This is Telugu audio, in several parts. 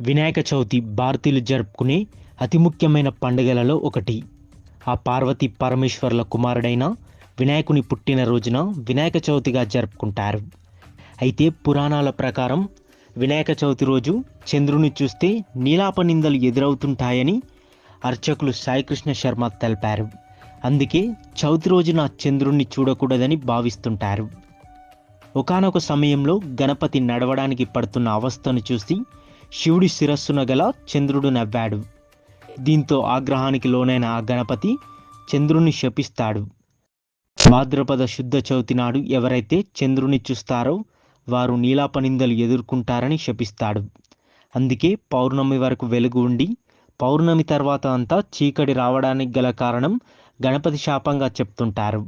వినాయక చవితి భారతీయులు జరుపుకునే అతి ముఖ్యమైన పండుగలలో ఒకటి. ఆ పార్వతి పరమేశ్వర్ల కుమారుడైన వినాయకుని పుట్టిన రోజున వినాయక చవితిగా జరుపుకుంటారు. అయితే పురాణాల ప్రకారం వినాయక చవితి రోజు చంద్రుని చూస్తే నీలాప నిందలు ఎదురవుతుంటాయని అర్చకులు సాయికృష్ణ శర్మ తెలిపారు. అందుకే చవితి రోజున చంద్రుణ్ణి చూడకూడదని భావిస్తుంటారు. ఒకానొక సమయంలో గణపతి నడవడానికి పడుతున్న అవస్థను చూసి శివుడి శిరస్సున గల చంద్రుడు నవ్వాడు. దీంతో ఆగ్రహానికి లోనైన ఆ గణపతి చంద్రుణ్ణి శపిస్తాడు. భాద్రపద శుద్ధ చవితి నాడు ఎవరైతే చంద్రుని చూస్తారో వారు నీలాపనిందలు ఎదుర్కొంటారని శపిస్తాడు. అందుకే పౌర్ణమి వరకు వెలుగు ఉండి పౌర్ణమి తర్వాత అంతా చీకటి రావడానికి గల కారణం గణపతి శాపంగా చెప్తుంటారు.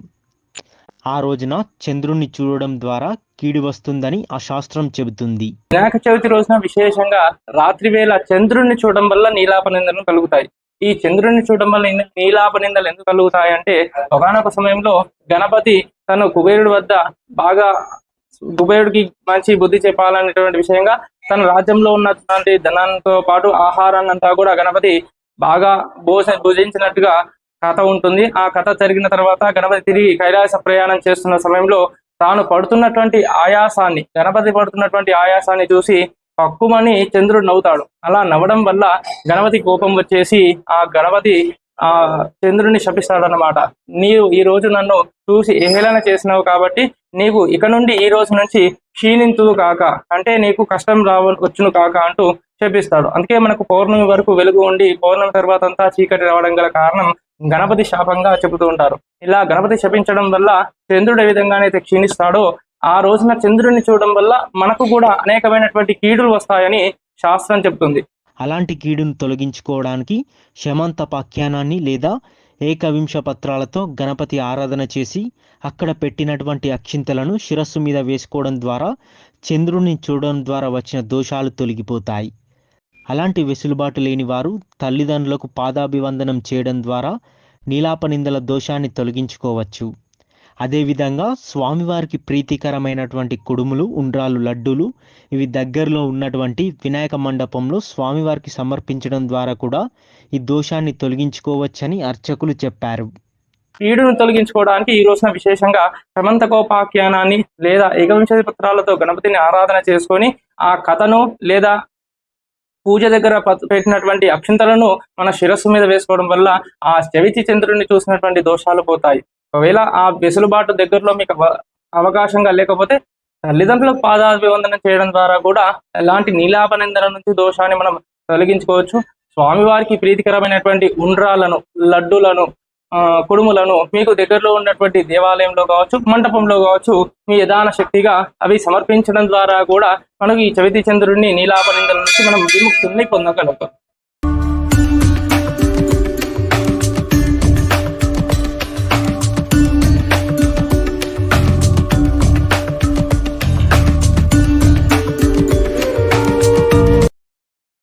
ఆ రోజున చంద్రుణ్ణి చూడడం ద్వారా కీడు వస్తుందని ఆ శాస్త్రం చెబుతుంది. వినాయక చవితి రోజున విశేషంగా రాత్రి వేళ చంద్రుణ్ణి చూడడం వల్ల నీలాప నిందలు కలుగుతాయి. ఈ చంద్రుడిని చూడడం వల్ల నీలాప నిందలు ఎందుకు కలుగుతాయి అంటే ఒకనొక సమయంలో గణపతి తను కుబేరుడి వద్ద బాగా కుబేరుడికి మంచి బుద్ధి చెప్పాలనేటువంటి విషయంగా తన రాజ్యంలో ఉన్నటువంటి ధనంతో పాటు ఆహారాన్ని అంతా కూడా గణపతి బాగా భోజ భుజించినట్టుగా కథ ఉంటుంది. ఆ కథ జరిగిన తర్వాత గణపతి తిరిగి కైలాస ప్రయాణం చేస్తున్న సమయంలో తాను పడుతున్నటువంటి ఆయాసాన్ని గణపతి పడుతున్నటువంటి ఆయాసాన్ని చూసి పక్కుమని చంద్రుడు నవ్వుతాడు. అలా నవ్వడం వల్ల గణపతి కోపం వచ్చేసి ఆ గణపతి ఆ చంద్రుడిని శపిస్తాడనమాట నీవు ఈ రోజు నన్ను చూసి ఏహేళన చేసినావు కాబట్టి నీకు ఇక నుండి ఈ రోజు నుంచి క్షీణింతువు కాక అంటే నీకు కష్టం రావ వచ్చును కాక అంటూ శపిస్తాడు. అందుకే మనకు పౌర్ణమి వరకు వెలుగు ఉండి పౌర్ణమి తర్వాత అంతా చీకటి రావడం గల కారణం గణపతి శాపంగా చెబుతూ ఉంటారు. ఇలా గణపతి శపించడం వల్ల చంద్రుడు ఏ విధంగానైతే క్షీణిస్తాడో ఆ రోజున చంద్రుడిని చూడడం వల్ల మనకు కూడా అనేకమైనటువంటి కీడులు వస్తాయని శాస్త్రం చెబుతుంది. అలాంటి కీడును తొలగించుకోవడానికి శమంతపాఖ్యానాన్ని లేదా ఏకవింశ పత్రాలతో గణపతి ఆరాధన చేసి అక్కడ పెట్టినటువంటి అక్షింతలను శిరస్సు మీద వేసుకోవడం ద్వారా చంద్రుని చూడడం ద్వారా వచ్చిన దోషాలు తొలగిపోతాయి. అలాంటి వెసులుబాటు లేని వారు తల్లిదండ్రులకు పాదాభివందనం చేయడం ద్వారా నీలాపనిందల దోషాన్ని తొలగించుకోవచ్చు. అదేవిధంగా స్వామివారికి ప్రీతికరమైనటువంటి కుడుములు ఉండ్రాలు లడ్డూలు ఇవి దగ్గరలో ఉన్నటువంటి వినాయక మండపంలో స్వామివారికి సమర్పించడం ద్వారా కూడా ఈ దోషాన్ని తొలగించుకోవచ్చని అర్చకులు చెప్పారు. కీడును తొలగించుకోవడానికి ఈ రోజున విశేషంగా సమంతకోపాఖ్యానాన్ని లేదా ఏకవింశతి పత్రాలతో గణపతిని ఆరాధన చేసుకొని ఆ కథను లేదా పూజ దగ్గర పెట్టినటువంటి అక్షింతలను మన శిరస్సు మీద వేసుకోవడం వల్ల ఆ చవితి చంద్రుడిని చూసినటువంటి దోషాలు పోతాయి. ఒకవేళ ఆ వెసులుబాటు దగ్గరలో మీకు అవకాశంగా లేకపోతే తల్లిదండ్రులకు పాదాభివందనం చేయడం ద్వారా కూడా ఎలాంటి నీలాపనిందన నుంచి దోషాన్ని మనం తొలగించుకోవచ్చు. స్వామివారికి ప్రీతికరమైనటువంటి ఉండ్రాలను లడ్డులను కుడుములను మీకు దగ్గరలో ఉన్నటువంటి దేవాలయంలో కావచ్చు మండపంలో కావచ్చు మీ యథాన శక్తిగా అవి సమర్పించడం ద్వారా కూడా మనకు ఈ చవితి చంద్రుడిని నీలాపనిందల నుంచి మనం విముక్తుల్ని పొందగలుగుతాం.